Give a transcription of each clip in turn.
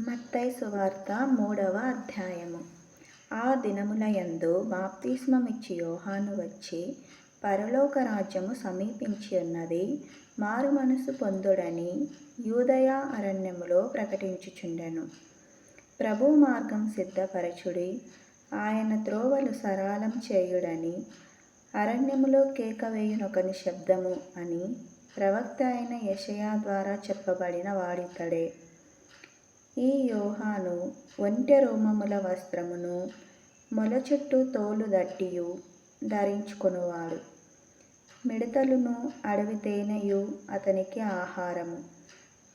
మత్తై సువార్త మూడవ అధ్యాయము. ఆ దినముల యందు బాప్తిస్మమిచ్చి యోహాను వచ్చి పరలోక రాజ్యము సమీపించి ఉన్నది మారు మనసు పొందుడని యూదయ అరణ్యములో ప్రకటించుచుండెను. ప్రభు మార్గం సిద్ధపరచుడి ఆయన త్రోవలు సరళం చేయుడని అరణ్యములో కేకవేయునొకని శబ్దము అని ప్రవక్త అయిన యషయా ద్వారా చెప్పబడిన వాడితడే. ఈ యోహాను ఒంటె రోమముల వస్త్రమును మొలచెట్టు తోలు దట్టియు ధరించుకొనువాడు. మిడతలును అడవి తేనెయు అతనికి ఆహారము.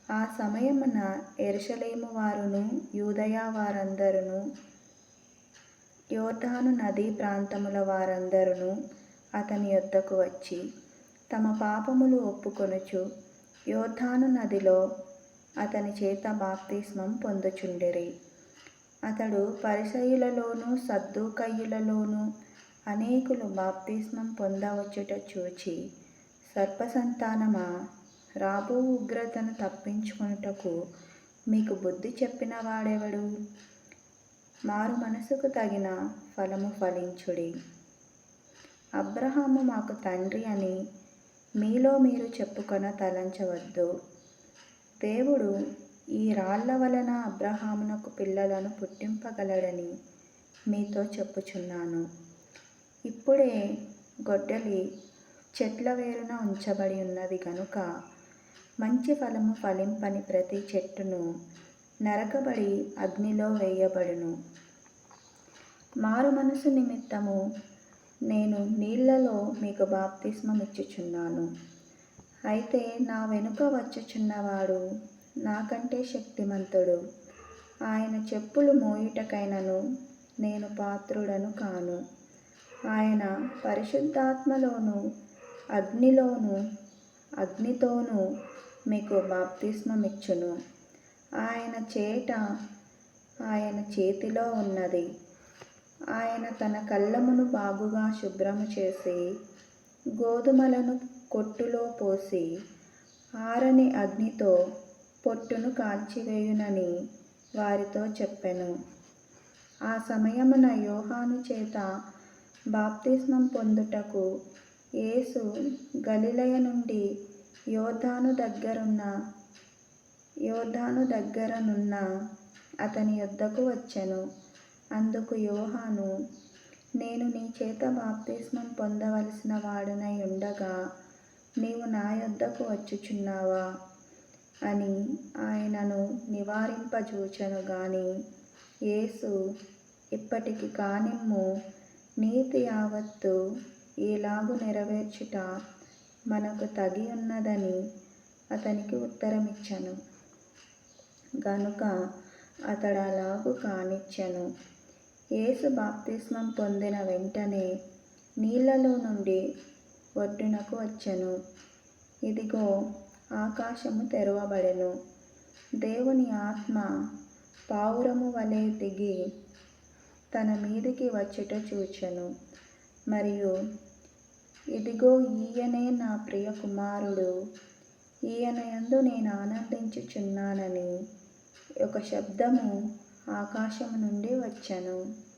ఆ సమయమున ఎరుషలేము వారును యూదయ వారందరును యోర్ధాను నదీ ప్రాంతముల వారందరును అతని యొద్దకు వచ్చి తమ పాపములు ఒప్పుకొనుచు యోర్ధాను నదిలో అతని చేత బాప్తిస్మం పొందుచుండిరి. అతడు పరిసయులలోనూ సద్దూకయ్యులలోను అనేకులు బాప్తిస్మం పొందవచ్చుట చూచి సర్పసంతానమా? రాబో ఉగ్రతను తప్పించుకొనుటకు మీకు బుద్ధి చెప్పిన వాడెవడు? మారు మనసుకు తగిన ఫలము ఫలించుడి. అబ్రహాము మాకు తండ్రి అని మీలో మీరు చెప్పుకొన తలంచవద్దు. దేవుడు ఈ రాళ్ళ వలన అబ్రహామునకు పిల్లలను పుట్టింపగలడని మీతో చెప్పుచున్నాను. ఇప్పుడే గొడ్డలి చెట్ల వేరున ఉంచబడి ఉన్నది కనుక మంచి ఫలము ఫలింపని ప్రతి చెట్టును నరకబడి అగ్నిలో వేయబడును. మారు మనసు నిమిత్తము నేను నీళ్ళలో మీకు బాప్తిస్మం ఇచ్చుచున్నాను అయితే నా వెనుక వచ్చుచున్నవాడు నాకంటే శక్తిమంతుడు. ఆయన చెప్పులు మోయుటకైనను నేను పాత్రుడను కాను. ఆయన పరిశుద్ధాత్మలోను అగ్నిలోను అగ్నితోనూ మీకు బాప్తిస్మమిచ్చును. ఆయన చేట ఆయన చేతిలో ఉన్నది. ఆయన తన కళ్ళమును బాగుగా శుభ్రము చేసి గోధుమలను కొట్టులో పోసి ఆరని అగ్నితో పొట్టును కాల్చివేయునని వారితో చెప్పెను. ఆ సమయమున యోహాను చేత బాప్తిస్మం పొందుటకు యేసు గలిలయ నుండి యోధాను దగ్గరున్న యోధాను దగ్గరనున్న అతని యొద్దకు వచ్చెను. అందుకు యోహాను నేను నీ చేత బాప్తిస్మం పొందవలసిన వాడనై ఉండగా నీవు నా యొద్దకు వచ్చుచున్నావా? అని ఆయనను నివారింపజూచను గాని యేసు ఇప్పటికి కానిమ్ము నీతి యావత్తు ఈలాగు నెరవేర్చుట మనకు తగి ఉన్నదని అతనికి ఉత్తరమిచ్చను. గనుక అతడు అలాగు కానిచ్చెను. యేసు బాప్తిస్మం పొందిన వెంటనే నీళ్ళలో నుండి ఒడ్డునకు వచ్చెను. ఇదిగో ఆకాశము తెరవబడెను. దేవుని ఆత్మ పావురము వలె దిగి తన మీదికి వచ్చుట చూచెను. మరియు ఇదిగో ఈయనే నా ప్రియ కుమారుడు. ఈయన యందు నేను ఆనందించుచున్నానని ఒక శబ్దము ఆకాశము నుండి వచ్చెను.